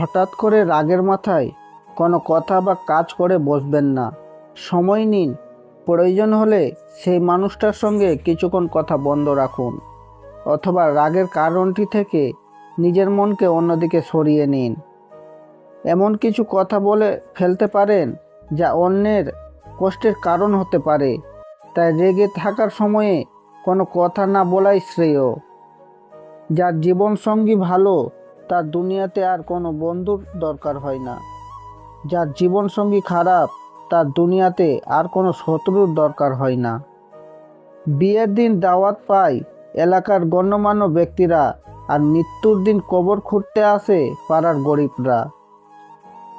হঠাৎ করে রাগের মাথায় কোনো কথা বা কাজ করে বসবেন না। সময় নিন। প্রয়োজন হলে সেই মানুষটার সঙ্গে কিছুক্ষণ কথা বন্ধ রাখুন অথবা রাগের কারণটি থেকে নিজের মনকে অন্যদিকে সরিয়ে নিন। এমন কিছু কথা বলে ফেলতে পারেন যা অন্যের কষ্টের কারণ হতে পারে। তাই রেগে থাকার সময়ে কোনো কথা না বলাই শ্রেয়। যার জীবনসঙ্গী ভালো তার দুনিয়াতে আর কোনো বন্ধুর দরকার হয় না। যার জীবনসঙ্গী খারাপ, তার দুনিয়াতে আর কোনো শত্রুর দরকার হয় না। বিয়ের দিন দাওয়াত পায় এলাকার গণ্যমান্য ব্যক্তিরা আর মৃত্যুর দিন কবর খুঁড়তে আসে পাড়ার গরিবরা।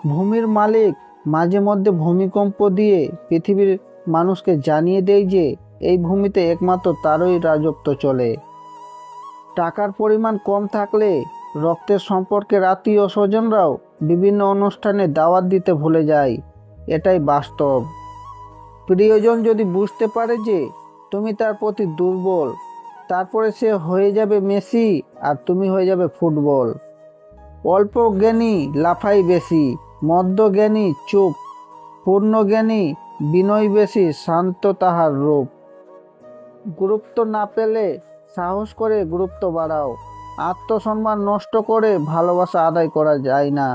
ভূমির মালিক মাঝে মধ্যে ভূমিকম্প দিয়ে পৃথিবীর মানুষকে জানিয়ে দেয় যে এই ভূমিতে একমাত্র তারই রাজত্ব চলে। টাকার পরিমাণ কম থাকলে রক্তের সম্পর্কের আত্মীয় স্বজনরাও বিভিন্ন অনুষ্ঠানে দাওয়াত দিতে ভুলে যায়। এটাই বাস্তব। প্রিয়জন যদি বুঝতে পারে যে তুমি তার প্রতি দুর্বল, তারপরে সে হয়ে যাবে মেসি আর তুমি হয়ে যাবে ফুটবল। অল্প জ্ঞানী লাফাই বেশি মদ্য জ্ঞানী চুপ, পূর্ণ জ্ঞানী বিনয় বেশি শান্ত তাহার রূপ। গুরুত্ব না পেলে সাহস করে গুরুত্ব বাড়াও। আত্মসম্মান নষ্ট করে ভালোবাসা আদায় করা যায় না।